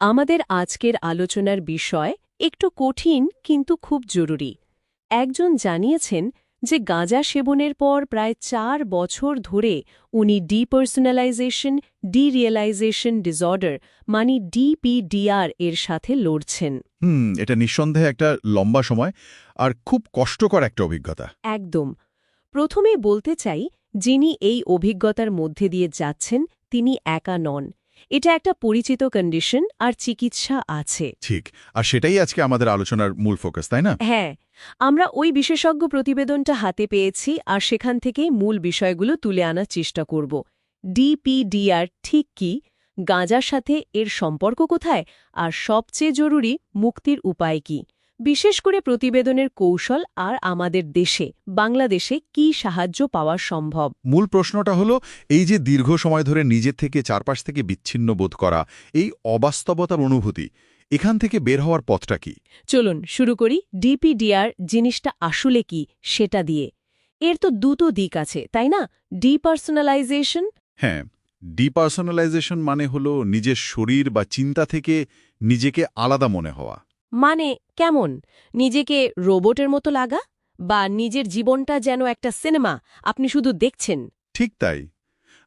আমাদের আজকের আলোচনার বিষয় একটু কঠিন কিন্তু খুব জরুরি। একজন জানিয়েছেন যে গাঁজা সেবনের পর প্রায় চার বছর ধরে উনি ডিপার্সোনালাইজেশন ডিরিয়েলাইজেশন ডিসঅর্ডার মানে ডিপিডিআর এর সাথে লড়ছেন। হুম এটা নিঃসন্দেহে একটা লম্বা সময় আর খুব কষ্টকর একটা অভিজ্ঞতা। একদম। প্রথমে বলতে চাই যিনি এই অভিজ্ঞতার মধ্যে দিয়ে যাচ্ছেন তিনি একা নন। এটা একটা পরিচিত কন্ডিশন আর চিকিৎসা আছে। ঠিক আর সেটাই আজকে আমাদের আলোচনার মূল ফোকাস তাই না? হ্যাঁ আমরা ওই বিশেষজ্ঞ প্রতিবেদনটা হাতে পেয়েছি আর সেখান থেকেই মূল বিষয়গুলো তুলে আনার চেষ্টা করব। ডিপিডিআর ঠিক কি? গাঁজার সাথে এর সম্পর্ক কোথায়? আর সবচেয়ে জরুরি মুক্তির উপায় কি? বিশেষ করে প্রতিবেদনের কৌশল আর আমাদের দেশে বাংলাদেশে কি সাহায্য পাওয়া সম্ভব? মূল প্রশ্নটা হলো এই যে দীর্ঘ সময় ধরে নিজের থেকে চারপাশ থেকে বিচ্ছিন্ন বোধ করা এই অবাস্তবতার অনুভূতি এখান থেকে বের হওয়ার পথটা কি? চলুন শুরু করি ডিপিডিআর জিনিসটা আসলে কি সেটা দিয়ে। এর তো দুটো দিক আছে তাই না? ডিপার্সোনালাইজেশন? হ্যাঁ ডিপার্সোনালাইজেশন মানে হলো নিজের শরীর বা চিন্তা থেকে নিজেকে আলাদা মনে হওয়া। মানে কেমন? নিজেকে রোবটের মতো লাগা? বা নিজের জীবনটা যেন একটা সিনেমা? আপনি শুধু দেখছেন। ঠিক তাই।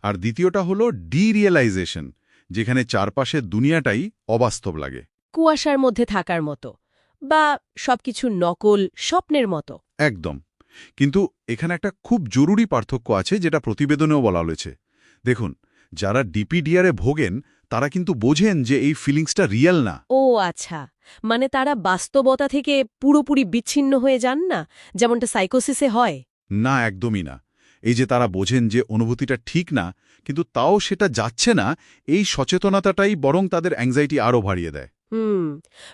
আর দ্বিতীয়টা হলো ডিরিয়েলাইজেশন যেখানে চারপাশের দুনিয়াটাই অবাস্তব লাগে। কুয়াশার মধ্যে থাকার মতো বা সবকিছু নকল স্বপ্নের মতো। একদম। কিন্তু এখানে একটা খুব জরুরি পার্থক্য আছে যেটা প্রতিবেদনেও বলা হয়েছে। দেখুন যারা ডিপিডিআরে ভোগেন তারা কিন্তু বোঝেন যে এই ফিলিংসটা রিয়েল না। ও আচ্ছা মানে তারা বাস্তবতা থেকে পুরোপুরি বিচ্ছিন্ন হয়ে যান না যেমনটা সাইকোসিসে হয়? না একদমই না। এই যে তারা বোঝেন যে অনুভূতিটা ঠিক না কিন্তু তাও সেটা যাচ্ছে না এই সচেতনতাটাই বরং তাদের অ্যাংজাইটি আরও বাড়িয়ে দেয়। হুম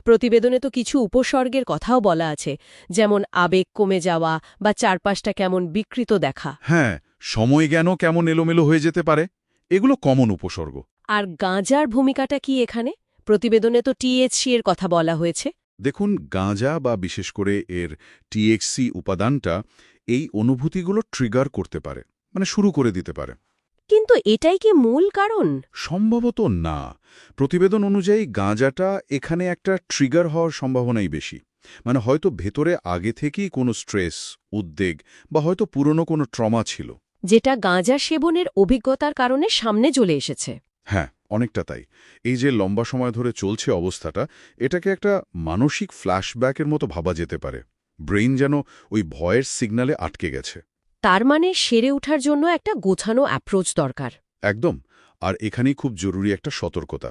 প্রতিবেদনে তো কিছু উপসর্গের কথাও বলা আছে যেমন আবেগ কমে যাওয়া বা চারপাশটা কেমন বিকৃত দেখা। হ্যাঁ সময় জ্ঞানও কেমন এলোমেলো হয়ে যেতে পারে এগুলো কমন উপসর্গ। আর গাঁজার ভূমিকাটা কি এখানে? প্রতিবেদনে তো টিএইচসি এর কথা বলা হয়েছে। দেখুন গাঁজা বা বিশেষ করে এর টিএক্সি উপাদানটা এই অনুভূতিগুলো ট্রিগার করতে পারে মানে শুরু করে দিতে পারে। কিন্তু এটাই কি মূল কারণ? সম্ভবত না। প্রতিবেদন অনুযায়ী গাঁজাটা এখানে একটা ট্রিগার হওয়ার সম্ভাবনাই বেশি। মানে হয়তো ভেতরে আগে থেকেই কোনো স্ট্রেস উদ্বেগ বা হয়তো পুরনো কোনো ট্রমা ছিল। যেটা গাঁজা সেবনের অভিজ্ঞতার কারণে সামনে চলে এসেছে। হ্যাঁ অনেকটা তাই। এই যে লম্বা সময় ধরে চলছে অবস্থাটা এটাকে একটা মানসিক ফ্ল্যাশব্যাকের মতো ভাবা যেতে পারে। ব্রেইন যেন ওই ভয়ের সিগনালে আটকে গেছে। তার মানে সেরে ওঠার জন্য একটা গোছানো অ্যাপ্রোচ দরকার। একদম আর এখানেই খুব জরুরি একটা সতর্কতা।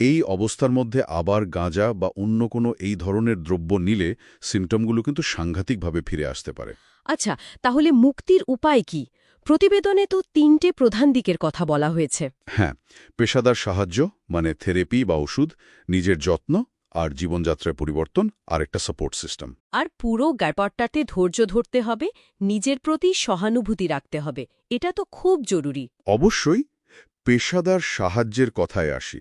এই অবস্থার মধ্যে আবার গাঁজা বা অন্য কোনো এই ধরনের দ্রব্য নিলে সিমটমগুলো কিন্তু সাংঘাতিকভাবে ফিরে আসতে পারে। আচ্ছা তাহলে মুক্তির উপায় কি? প্রতিবেদনে তো তিনটে প্রধান দিকের কথা বলা হয়েছে। হ্যাঁ পেশাদার সাহায্য মানে থেরাপি বা ওষুধ নিজের যত্ন আর জীবনযাত্রার পরিবর্তন আর একটা সাপোর্ট সিস্টেম। আর পুরো ব্যাপারটাতে ধৈর্য ধরতে হবে নিজের প্রতি সহানুভূতি রাখতে হবে এটা তো খুব জরুরি। অবশ্যই পেশাদার সাহায্যের কথায় আসি।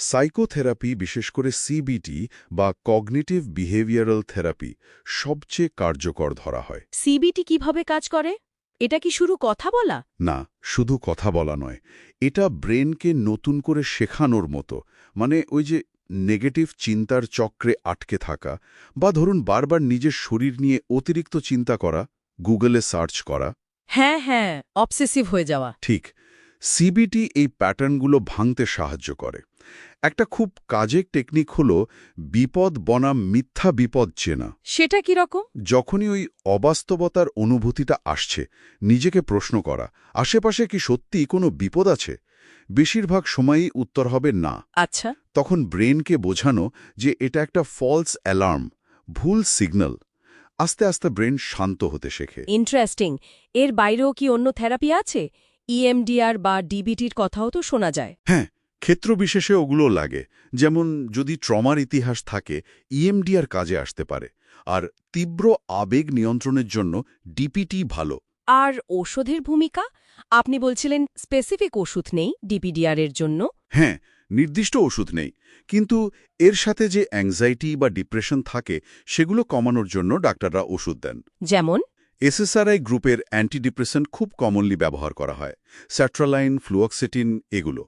সাইকোথেরাপি বিশেষ করে সিবিটি বা কগনিটিভ বিহেভিয়ারাল থেরাপি সবচেয়ে কার্যকর ধরা হয়। সিবিটি কীভাবে কাজ করে? এটা কি শুরু কথা বলা? না শুধু কথা বলা নয়। এটা ব্রেনকে নতুন করে শেখানোর মতো। মানে ওই যে নেগেটিভ চিন্তার চক্রে আটকে থাকা বা ধরুন বারবার নিজের শরীর নিয়ে অতিরিক্ত চিন্তা করা গুগলে সার্চ করা। হ্যাঁ হ্যাঁ অবসেসিভ হয়ে যাওয়া। ঠিক সিবিটি এই প্যাটার্নগুলো ভাঙতে সাহায্য করে। একটা খুব কাজের টেকনিক হল বিপদ বনাম মিথ্যা বিপদ চেনা। সেটা কি রকম? যখনই ওই অবাস্তবতার অনুভূতিটা আসছে নিজেকে প্রশ্ন করা আশেপাশে কি সত্যি কোনো বিপদ আছে? বেশিরভাগ সময়ই উত্তর হবে না। আচ্ছা। তখন ব্রেনকে বোঝানো যে এটা একটা ফলস অ্যালার্ম ভুল সিগন্যাল আস্তে আস্তে ব্রেন শান্ত হতে শেখে। ইন্টারেস্টিং এর বাইরেও কি অন্য থেরাপি আছে? ইএমডিআর বা ডিবিটির কথাও তো শোনা যায়। হ্যাঁ ক্ষেত্রবিশেষে ওগুলো লাগে যেমন যদি ট্রমার ইতিহাস থাকে ইএমডিআর কাজে আসতে পারে আর তীব্র আবেগ নিয়ন্ত্রণের জন্য ডিপিটি ভালো। আর ওষুধের ভূমিকা? আপনি বলছিলেন স্পেসিফিক ওষুধ নেই ডিপিডিআর এর জন্য। হ্যাঁ নির্দিষ্ট ওষুধ নেই কিন্তু এর সাথে যে অ্যাংজাইটি বা ডিপ্রেশন থাকে সেগুলো কমানোর জন্য ডাক্তাররা ওষুধ দেন। যেমন? এসএসআরআই গ্রুপের অ্যান্টিডিপ্রেসেন্ট খুব কমনলি ব্যবহার করা হয় স্যাট্রালাইন ফ্লুঅক্সেটিন এগুলো।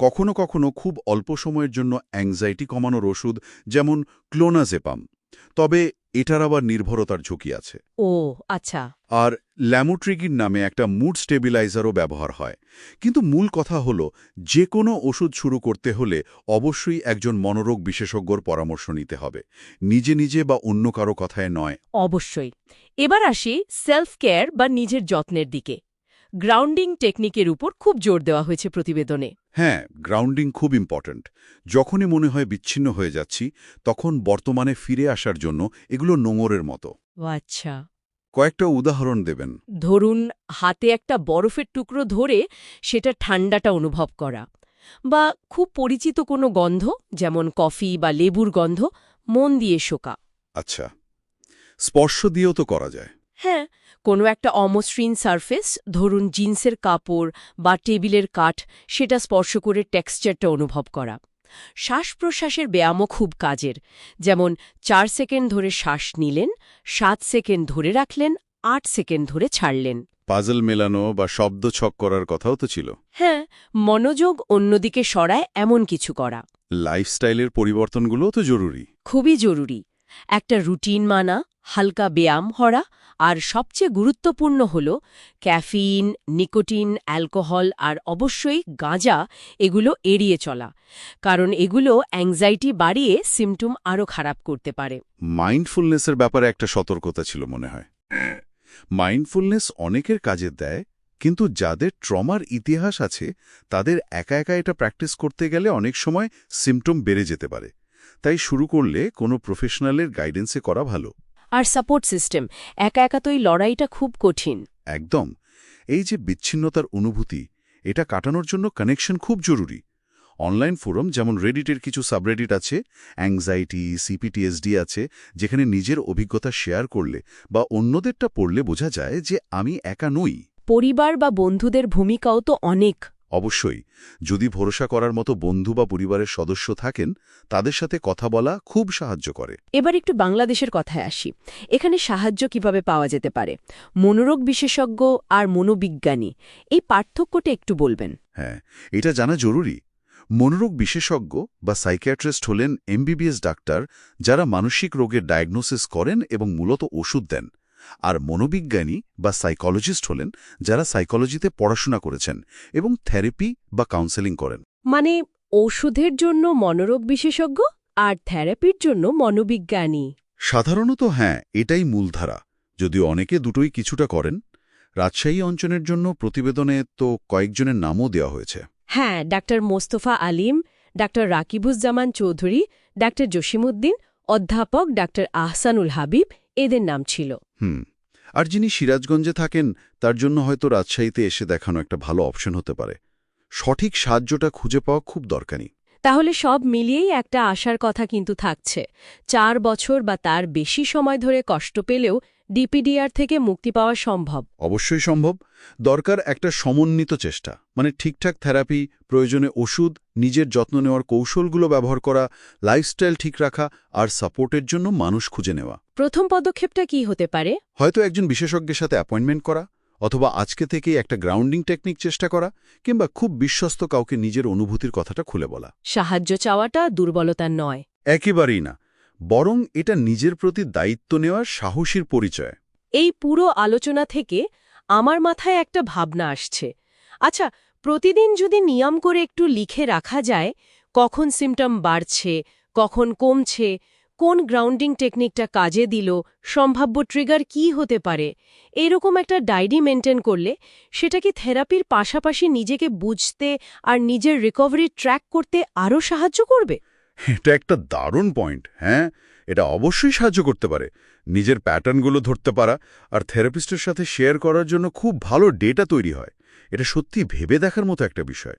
কখনো কখনো খুব অল্প সময়ের জন্য অ্যাংজাইটি কমানোর ওষুধ যেমন ক্লোনাজেপাম তবে এটার আবার নির্ভরতার ঝুঁকি আছে। ও আচ্ছা। আর ল্যামোট্রিগির নামে একটা মুড স্টেবিলাইজারও ব্যবহার হয়। কিন্তু মূল কথা হল যে কোনো ওষুধ শুরু করতে হলে অবশ্যই একজন মনোরোগ বিশেষজ্ঞর পরামর্শ নিতে হবে। নিজে নিজে বা অন্য কারও কথায় নয়। অবশ্যই। এবার আসি সেলফ কেয়ার বা নিজের যত্নের দিকে। গ্রাউন্ডিং টেকনিকের উপর খুব জোর দেওয়া হয়েছে প্রতিবেদনে। হ্যাঁ গ্রাউন্ডিং খুব ইম্পর্ট্যান্ট যখনই মনে হয় বিচ্ছিন্ন হয়ে যাচ্ছি তখন বর্তমানে ফিরে আসার জন্য এগুলো নোংরের মতো। আচ্ছা। কয়েকটা উদাহরণ দেবেন। ধরুন হাতে একটা বরফের টুকরো ধরে সেটা ঠান্ডাটা অনুভব করা। বা খুব পরিচিত কোনো গন্ধ যেমন কফি বা লেবুর গন্ধ মন দিয়ে শোকা। আচ্ছা। স্পর্শ দিয়েও তো করা যায়। হ্যাঁ কোনো একটা অমসৃণ সারফেস ধরুন জিন্সের কাপড় বা টেবিলের কাঠ সেটা স্পর্শ করে টেক্সচারটা অনুভব করা। শ্বাস প্রশ্বাসের ব্যায়ামও খুব কাজের। যেমন চার সেকেন্ড ধরে শ্বাস নিলেন সাত সেকেন্ড ধরে রাখলেন আট সেকেন্ড ধরে ছাড়লেন। পাজল মেলানো বা শব্দ ছক করার কথাও তো ছিল। হ্যাঁ মনোযোগ অন্যদিকে সরায় এমন কিছু করা। লাইফস্টাইলের পরিবর্তনগুলোও তো জরুরি। খুবই জরুরি। একটা রুটিন মানা হালকা ব্যায়াম হরা আর সবচেয়ে গুরুত্বপূর্ণ হল ক্যাফিন, নিকোটিন, অ্যালকোহল আর অবশ্যই গাঁজা, এগুলো এড়িয়ে চলা। কারণ এগুলো অ্যাংজাইটি বাড়িয়ে সিমটুম আরও খারাপ করতে পারে। মাইন্ডফুলনেসের ব্যাপারে একটা সতর্কতা ছিল মনে হয়। মাইন্ডফুলনেস অনেকের কাজে দেয়, কিন্তু যাদের ট্রমার ইতিহাস আছে, তাদের একা একা এটা প্র্যাকটিস করতে গেলে অনেক সময় সিমটম বেড়ে যেতে পারে। তাই শুরু করলে কোনো প্রফেশনালের গাইডেন্সে করা ভালো। আর সাপোর্ট সিস্টেম। একা একা তো এই লড়াইটা খুব কঠিন। একদম। এই যে বিচ্ছিন্নতার অনুভূতি এটা কাটানোর জন্য কানেকশন খুব জরুরি। অনলাইন ফোরাম যেমন রেডিটের কিছু সাবরেডিট আছে অ্যাংজাইটি সিপিটিএসডি আছে যেখানে নিজের অভিজ্ঞতা শেয়ার করলে বা অন্যদেরটা পড়লে বোঝা যায় যে আমি একা নই। পরিবার বা বন্ধুদের ভূমিকাও তো অনেক। অবশ্যই যদি ভরসা করার মতো বন্ধু বা পরিবারের সদস্য থাকেন তাদের সাথে কথা বলা খুব সাহায্য করে। এবার একটু বাংলাদেশের কথায় আসি। এখানে সাহায্য কীভাবে পাওয়া যেতে পারে? মনোরোগ বিশেষজ্ঞ আর মনোবিজ্ঞানী এই পার্থক্যটা একটু বলবেন। হ্যাঁ এটা জানা জরুরি। মনোরোগ বিশেষজ্ঞ বা সাইকিয়াট্রিস্ট হলেন এমবিবিএস ডাক্তার যারা মানসিক রোগের ডায়াগনোসিস করেন এবং মূলত ওষুধ দেন। আর মনোবিজ্ঞানী বা সাইকোলজিস্ট হলেন যারা সাইকোলজিতে পড়াশোনা করেছেন এবং থেরাপি বা কাউন্সেলিং করেন। মানে ওষুধের জন্য মনোরোগ বিশেষজ্ঞ আর থেরাপির জন্য মনোবিজ্ঞানী। সাধারণত হ্যাঁ এটাই মূলধারা। যদিও অনেকে দুটোই কিছুটা করেন রাজশাহী অঞ্চলের জন্য প্রতিবেদনে তো কয়েকজনের নামও দেওয়া হয়েছে। হ্যাঁ doctor Mostafa Alim doctor Rakibuzzaman Chowdhury doctor Jasimuddin অধ্যাপক ডাক্তার আহসানুল হাবিব এদের নাম ছিল। হুম, আর যিনি সিরাজগঞ্জে থাকেন, তার জন্য হয়তো রাজশাহীতে এসে দেখানো একটা ভালো অপশন হতে পারে। সঠিক সাহায্যটা খুঁজে পাওয়া খুব দরকারি। তাহলে সব মিলিয়েই একটা আশার কথা কিন্তু থাকছে। চার বছর বা তার বেশি সময় ধরে কষ্ট পেলেও ডিপিডিআর থেকে মুক্তি পাওয়া সম্ভব। অবশ্যই সম্ভব। দরকার একটা সমন্বিত চেষ্টা মানে ঠিকঠাক থেরাপি প্রয়োজনে ওষুধ নিজের যত্ন নেওয়ার কৌশলগুলো ব্যবহার করা লাইফস্টাইল ঠিক রাখা আর সাপোর্টের জন্য মানুষ খুঁজে নেওয়া। প্রথম পদক্ষেপটা কি হতে পারে? হয়তো একজন বিশেষজ্ঞের সাথে অ্যাপয়েন্টমেন্ট করা অথবা আজকে থেকেই একটা গ্রাউন্ডিং টেকনিক চেষ্টা করা কিংবা খুব বিশ্বস্ত কাউকে নিজের অনুভূতির কথাটা খুলে বলা। সাহায্য চাওয়াটা দুর্বলতা নয়। একেবারেই না। বরং এটা নিজের প্রতি দায়িত্ব নেওয়ার সাহসীর পরিচয়। এই পুরো আলোচনা থেকে আমার মাথায় একটা ভাবনা আসছে। আচ্ছা প্রতিদিন যদি নিয়ম করে একটু লিখে রাখা যায়, কখন সিমটম বাড়ছে, কখন কমছে, কোন গ্রাউন্ডিং টেকনিকটা কাজে দিল, সম্ভাব্য ট্রিগার কি হতে পারে, এরকম একটা ডায়েরি মেনটেন করলে সেটা কি থেরাপির পাশাপাশি নিজেকে বুঝতে আর নিজের রিকভারি ট্র্যাক করতে আরও সাহায্য করবে? এটা একটা দারুণ পয়েন্ট হ্যাঁ? এটা অবশ্যই সাহায্য করতে পারে। নিজের প্যাটার্নগুলো ধরতে পারা আর থেরাপিস্টের সাথে শেয়ার করার জন্য খুব ভালো ডেটা তৈরি হয়। এটা সত্যি ভেবে দেখার মতো একটা বিষয়।